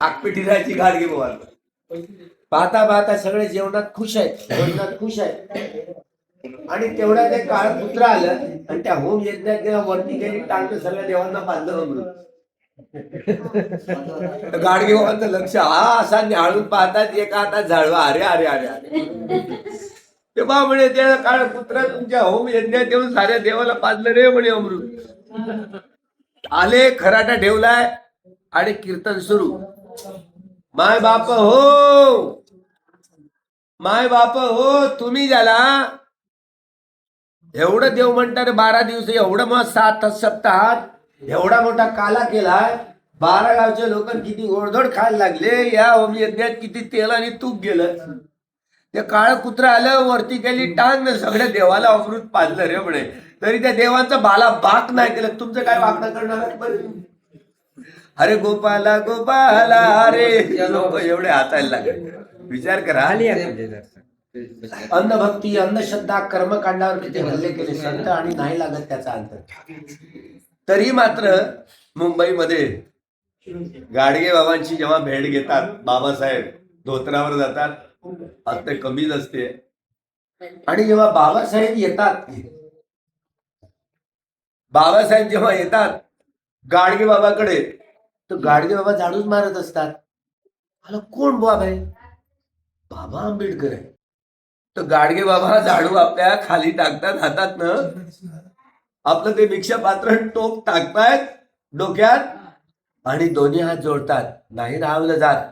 आगपिटी राहायची गाडगे बोल पाहता पाहता सगळे जेवणात खुश आहेत जेवणात खुश आहेत. आणि तेवढा ते काळ पुत्र आलं आणि त्या होम यज्ञात जेव्हा वरती गेली टांग सगळ्या देवांना बांधलं अमृत गाडगे बाबांचं लक्ष. हा असा निहाळून पाहतात एका हातात झाडवा. अरे अरे अरे अरे. ते बा म्हणे त्या काळ पुत्र तुमच्या होम यज्ञात येऊन साऱ्या देवाला पाजलं रे म्हणे अमृत. आले खराटा ठेवलाय आणि कीर्तन सुरू. माय बाप हो. माय बाप हो तुम्ही ज्याला एवढं देव म्हणतात बारा दिवस एवढं मग सात सप्ताहात एवढा मोठा काला केलाय. बारा गावचे लोक किती गोडधोड खायला लागले. या होम यज्ञात किती तेल आणि तूप गेलं. ते काळ कुत्र आलं वरती गेली टांग सगळ्या देवाला अमृत पाजलं रे म्हणे. तरी त्या देवांचा बाला बाक नाही केलं. तुमचं काय वागणं करणार अरे गोपाला गोपाला अरे. लोक एवढे हातायला लागले. विचार करा अंधभक्ती अंधश्रद्धा कर्मकांडावर किती हल्ले केले संत आणि नाही लागत त्याचा अंत तरी मात्र मुंबईमध्ये गाडगे बाबांची जेव्हा भेट घेतात बाबासाहेब धोत्रावर जातात आता कमीच असते. आणि जेव्हा बाबासाहेब येतात बाबासाहेब जेव्हा येतात गाडगे बाबाकडे तर गाडगे बाबा झाडूच मारत असतात. आला कोण बाबा आहे बाबा आंबेडकर आहे. तर गाडगे बाबा झाडू आपल्या खाली टाकतात हातात न. आपलं ते भिक्षा पात्र टोक टाकतायत डोक्यात आणि दोन्ही हात जोडतात. नाही राहवलं जात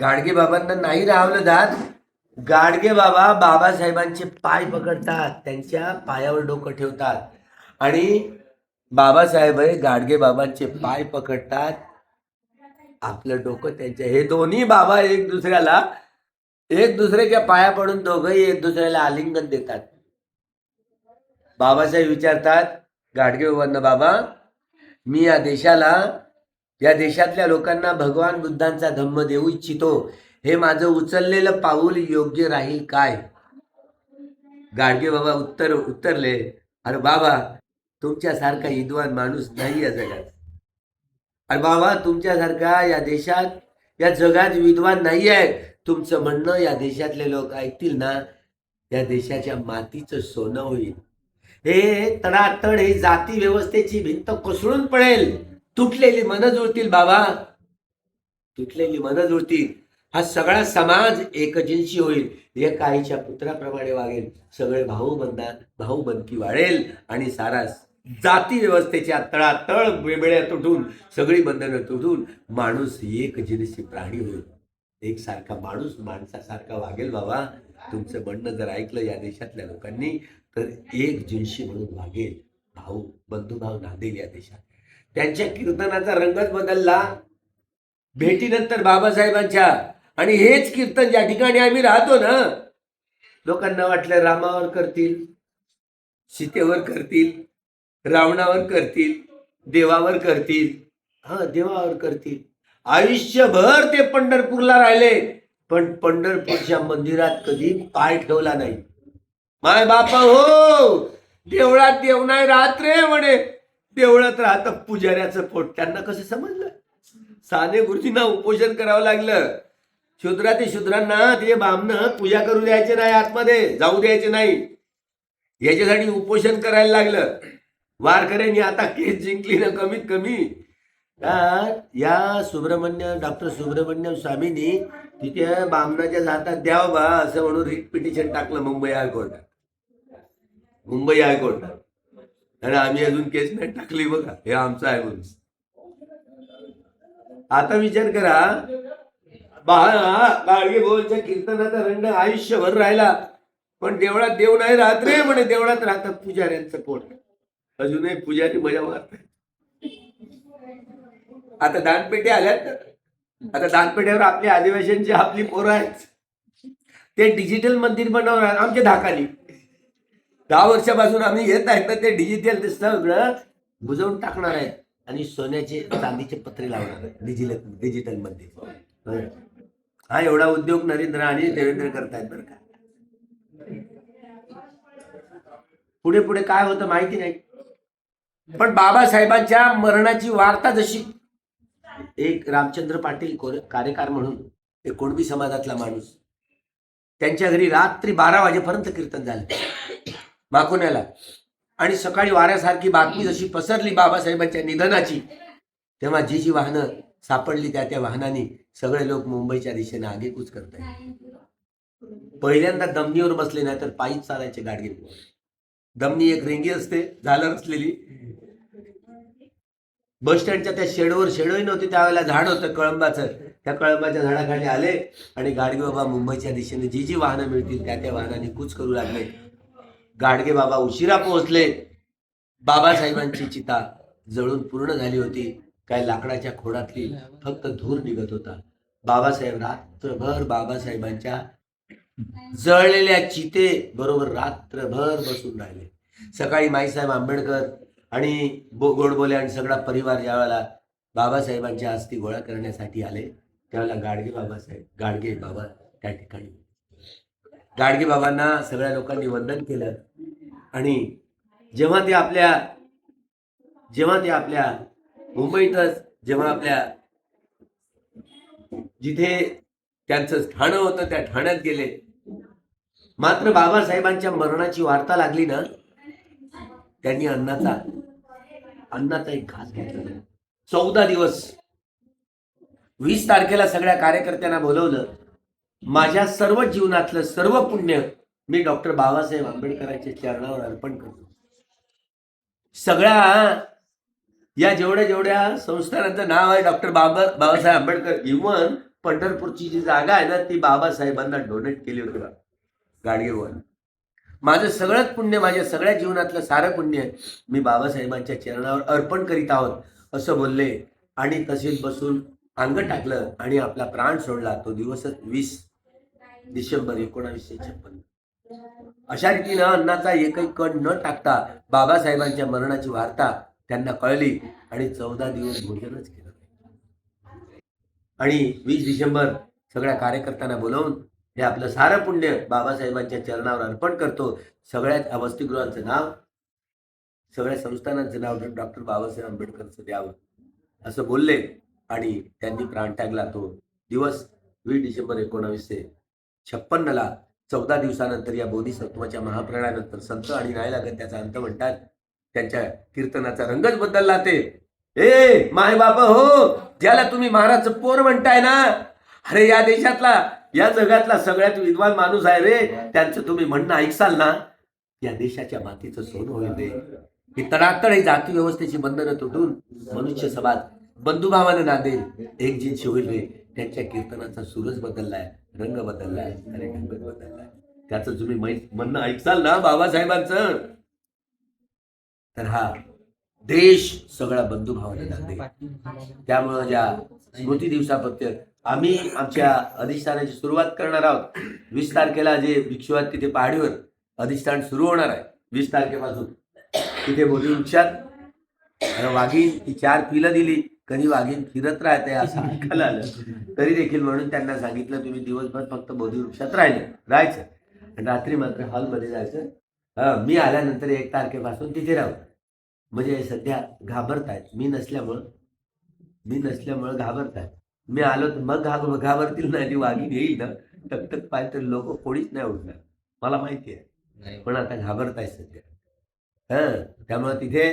गाडगे बाबांना नाही राहवलं जात गाडगे बाबा बाबासाहेबांचे पाय पकडतात. त्यांच्या पायावर डोकं ठेवतात. आणि बाबासाहेब हे गाडगे बाबांचे पाय पकडतात. आपलं डोकं त्यांच्या हे दोन्ही बाबा एक दुसऱ्याला एक दुसऱ्याच्या पाया पडून दोघंही एक दुसऱ्याला आलिंगन देतात. बाबासाहेब विचारतात गाडगे बाबांना बाबा मी या देशाला या देशातल्या लोकांना भगवान बुद्धांचा धम्म देऊ इच्छितो. हे माझं उचललेलं पाऊल योग्य राहील काय? गाडगे बाबा उत्तर उत्तरले अरे बाबा तुमच्यासारखा विद्वान माणूस नाही या जगात. अरे बाबा तुमच्यासारखा या देशात या जगात विद्वान नाही आहे तुमचं म्हणणं या देशातले लोक ऐकतील ना या देशाच्या मातीचं सोनं होईल. हे तडातड ही जाती व्यवस्थेची भिंत कोसळून पडेल. तुटलेली मन जुळतील बाबा. तुटलेली मन जुळतील. हा सगळा समाज एकजिन्सी होईल. एक आईच्या पुत्राप्रमाणे वागेल. सगळे भाऊ बंधा भाऊ बनकी वाढेल आणि सारा जाती व्यवस्थेच्या तळातळ वेबळ्या तुटून सगळी बंधनं तुटून माणूस एक जिनसी प्राणी होईल. एकसारखा माणूस माणसासारखा वागेल बाबा. तुमचं म्हणणं जर ऐकलं या देशातल्या लोकांनी तर एक जिनशी म्हणून वागेल. भाऊ बंधुभाव नांदेल या देशात. त्यांच्या कीर्तनाचा रंगच बदलला. भेटीनंतर बाबासाहेबांच्या. आणि हेच कीर्तन ज्या ठिकाणी आम्ही राहतो ना लोकांना वाटलं रामावर करतील सीतेवर करतील. रावणावर करतील देवावर करतील. हा देवावर करतील. आयुष्यभर ते पंढरपूरला राहिले पण पंढरपूरच्या मंदिरात कधी पाय ठेवला नाही. माय बापा हो देवळात देव नाही राहत रे म्हणे. देवळात राहतं पुजाऱ्याचं पोट. त्यांना कसं समजलं? साने गुरुजींना उपोषण करावं लागलं. शूद्रा ते शूद्रांना ते बामनं पूजा करू द्यायचे नाही आतमध्ये जाऊ द्यायचे नाही. याच्यासाठी उपोषण करायला लागलं. वारकऱ्यांनी आता केस जिंकली ना कमीत कमी. या सुब्रमण्य डॉक्टर सुब्रमण्यम स्वामींनी तिथे बामणाच्या हातात द्याव बा असं म्हणून रिट पिटिशन टाकलं मुंबई हायकोर्टात मुंबई हायकोर्टात आणि आम्ही अजून केस नाही टाकली बघा हे आमचं आहे म्हणून. आता विचार करा बाळगे भोवच्या कीर्तनाचा रंग आयुष्यभर राहिला पण देवळात देव नाही राहत रे म्हणे देवळात राहतात पुजाऱ्यांचं पोट. अजूनही पुजारी मजा मारत आता दानपेटी आल्यात ना. आता दानपेठ्यावर आपली आदिवासींची आपली पोरं आहेत. ते डिजिटल मंदिर बनवणार आमच्या धाकाली दहा वर्षापासून आम्ही येत आहेत ना ते डिजिटल सगळं बुजवून टाकणार आहेत. आणि सोन्याचे चांदीचे पत्रे लावणार आहेत. डिजिटल डिजिटल मंदिर. हा एवढा उद्योग नरेंद्र आणि देवेंद्र करतायत बरं का. पुढे पुढे काय होतं माहिती नाही. पण बाबासाहेबांच्या मरणाची वार्ता जशी एक रामचंद्र पाटील कार्यकार म्हणून एक कुणबी समाजातला माणूस त्यांच्या घरी रात्री बारा वाजेपर्यंत कीर्तन झालं. माकुण्याला आणि सकाळी वाऱ्यासारखी बातमी जशी पसरली बाबासाहेबांच्या निधनाची तेव्हा जी जी वाहनं सापडली त्या त्या वाहनाने सगळे लोक मुंबईच्या दिशेने आगेकूच करत आहेत पहिल्यांदा दमनीवर बसले नाही तर पायीच चालायचे गाडगे दमनी एक रेंगी असते झालं असलेली. बस स्टँडच्या त्या शेडवर शेडही नव्हती त्यावेळेला झाड होतं कळंबाचं. त्या कळंबाच्या झाडाखाली आले आणि गाडगे बाबा मुंबईच्या दिशेने जी जी वाहनं मिळतील त्या त्या वाहनाने कूच करू लागले. गाडगे बाबा उशिरा पोहोचले. बाबासाहेबांची चिता जळून पूर्ण झाली होती. काय लाकडाच्या खोडातली फक्त धूर निघत होता. बाबासाहेब रात्रभर बाबासाहेबांच्या जळलेल्या चिते बरोबर रात्रभर बसून राहिले. सकाळी माईसाहेब आंबेडकर आणि बो गोडबोले आणि सगळा परिवार ज्यावेळेला बाबासाहेबांच्या अस्थी गोळा करण्यासाठी आले त्यावेळेला गाडगे बाबासाहेब गाडगे बाबा त्या ठिकाणी. गाडगे बाबांना सगळ्या लोकांनी वंदन केलं आणि जेव्हा ते आपल्या जेव्हा ते आपल्या मुंबईतच जेव्हा आपल्या जिथे त्यांचं ठाणं होतं त्या ठाण्यात गेले मात्र बाबासाहेबांच्या मरणाची वार्ता लागली ना त्यांनी अन्नाचा अन्नाचा एक घास घेतला. चौदा दिवस वीस तारखेला सगळ्या कार्यकर्त्यांना बोलवलं. माझ्या सर्व जीवनातलं सर्व पुण्य मी डॉक्टर बाबासाहेब आंबेडकरांच्या चरणावर अर्पण करतो. सगळ्या या जेवढ्या जेवढ्या संस्थानाचं नाव आहे डॉक्टर बाबा बाबासाहेब आंबेडकर इव्हन पंढरपूरची जी जागा आहे ना ती बाबासाहेबांना डोनेट केली होती गाडगेवर माझं सगळंच पुण्य माझ्या सगळ्या जीवनातलं सारं पुण्य मी बाबासाहेबांच्या चरणावर अर्पण करीत आहोत असं बोलले. आणि तसेच बसून अंग टाकलं आणि आपला प्राण सोडला. तो दिवसच वीस डिसेंबर एकोणावीसशे छप्पन. अशा रीतीनं अन्नाचा एकही कण न टाकता बाबासाहेबांच्या मरणाची वार्ता त्यांना कळली आणि चौदा दिवस भोजनच केलं. आणि वीस डिसेंबर सगळ्या कार्यकर्त्यांना बोलवून हे आपलं सारं पुण्य बाबासाहेबांच्या चरणावर अर्पण करतो. सगळ्यात अवस्थिगृहांचं नाव सगळ्या संस्थानांचं नाव डॉक्टर बाबासाहेब आंबेडकरचं द्यावं. असं बोलले आणि त्यांनी प्राण टाकला तो दिवस वीस डिसेंबर एकोणावीसशे छप्पन्नला चौदा दिवसानंतर या बोधिसत्वाच्या महाप्रणानंतर संत आणि नायलागत त्याचा अंत म्हणतात. त्यांच्या कीर्तनाचा रंगच बदलला ते. ए माय बाबा हो ज्याला तुम्ही महाराजचं पोर म्हणताय ना अरे या देशातला या जगातला सगळ्यात विद्वान माणूस आहे रे. त्यांचं तुम्ही म्हणणं ऐकसाल ना. या देशाच्या मातीचं सोनं होईल रे. ही तडातड ही जाती व्यवस्थेची बंधनं तुटून मनुष्य समाज बंधुभावानं नांदेल एक जिन्शी होईल रे. त्यांच्या कीर्तनाचा सूरज बदललाय रंग बदललाय आणि ढंग बदललाय. त्याचं तुम्ही म्हणणं ऐकसाल ना बाबासाहेबांचं. तर हा देश सगळा बंधुभावाने नांदेल. त्यामुळं ज्या स्मृती दिवसापत्य आम्ही आमच्या अधिष्ठानाची सुरुवात करणार आहोत. वीस तारखेला जे भिक्षू आहेत तिथे पहाडीवर अधिष्ठान सुरू होणार आहे. वीस तारखेपासून. तिथे बोधी वृक्षात आणि वाघीण ती चार पिलं दिली. कधी वाघीण फिरत राहते असं ऐकायला आलं. तरी देखील म्हणून त्यांना सांगितलं तुम्ही दिवसभर फक्त बोधी वृक्षात राहिले. राहायचं. आणि रात्री मात्र हॉलमध्ये जायचं. मी आल्यानंतर एक तारखेपासून तिथे राहू. म्हणजे सध्या घाबरतायत. मी नसल्यामुळं मी नसल्यामुळं घाबरतायत. मी आलो तर मग घाब घाबरतील ना ती वाघीण येईल ना. टक टक पाय तर लोक कोणीच नाही उठणार मला माहिती आहे. पण आता घाबरताय सध्या हं त्यामुळे तिथे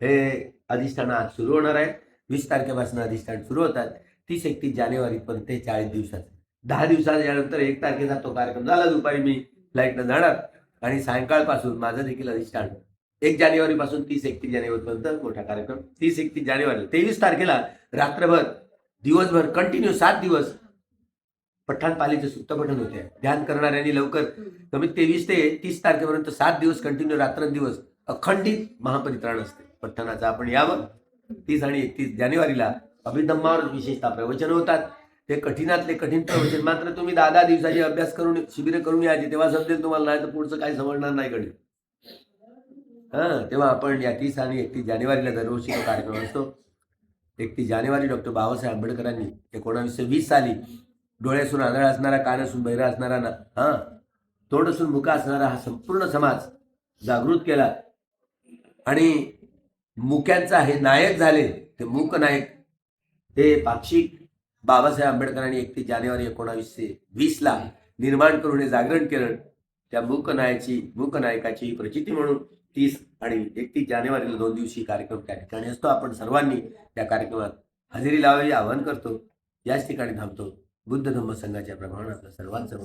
हे अधिष्ठान आज सुरू होणार आहे. वीस तारखेपासून अधिष्ठान सुरू होतात. तीस एकतीस जानेवारीपर्यंत ते चाळीस दिवसात. दहा दिवसाच्या नंतर एक तारखेचा तो कार्यक्रम झाला. दुपारी मी फ्लाईटनं जाणार. आणि सायंकाळपासून माझं देखील अधिष्ठान एक जानेवारीपासून तीस एकतीस जानेवारीपर्यंत मोठा कार्यक्रम. तीस एकतीस जानेवारी. तेवीस तारखेला रात्रभर दिवसभर कंटिन्यू सात दिवस पठाण पालीचे सुत्त पठण होते ध्यान करणाऱ्यांनी लवकर. कमीत तेवीस ते तीस तारखेपर्यंत सात दिवस कंटिन्यू रात्रंदिवस अखंडित महापरित्राण असते. पठणाचं आपण यावं. तीस आणि एकतीस जानेवारीला अभिधम्मावर विशेषतः प्रवचन होतात. ते कठीणातले कठीण प्रवचन. मात्र तुम्ही दहा दहा दिवसाचे अभ्यास करून शिबिर करून यायचे तेव्हा समजेल तुम्हाला नाही तर पुढचं काही समजणार नाही कडे हा तेव्हा आपण या तीस आणि एकतीस जानेवारीला दरवर्षी कार्यक्रम असतो. एकतीस जानेवारी डॉक्टर बाबासाहेब आंबेडकरांनी एकोणावीसशे वीस साली डोळ्यासून आंधळा असणारा कानासून बहिरा असणारा ना हा तोंड असून मुका असणारा हा संपूर्ण समाज जागृत केला. आणि मुक्यांचा हे नायक झाले ते मूक नायक हे पाक्षिक बाबासाहेब आंबेडकरांनी एकतीस जानेवारी एकोणावीसशे वीसला निर्माण करून हे जागरण केलं. त्या मूकनायची मूकनायकाची प्रचिती म्हणून तीस आणि एकतीस जानेवारीला दोन दिवशी कार्यक्रम त्या ठिकाणी असतो. आपण सर्वांनी त्या कार्यक्रमात हजेरी लावावी आवाहन करतो. याच ठिकाणी थांबतो. बुद्ध धम्म संघाच्या प्रमाणात सर्वांचं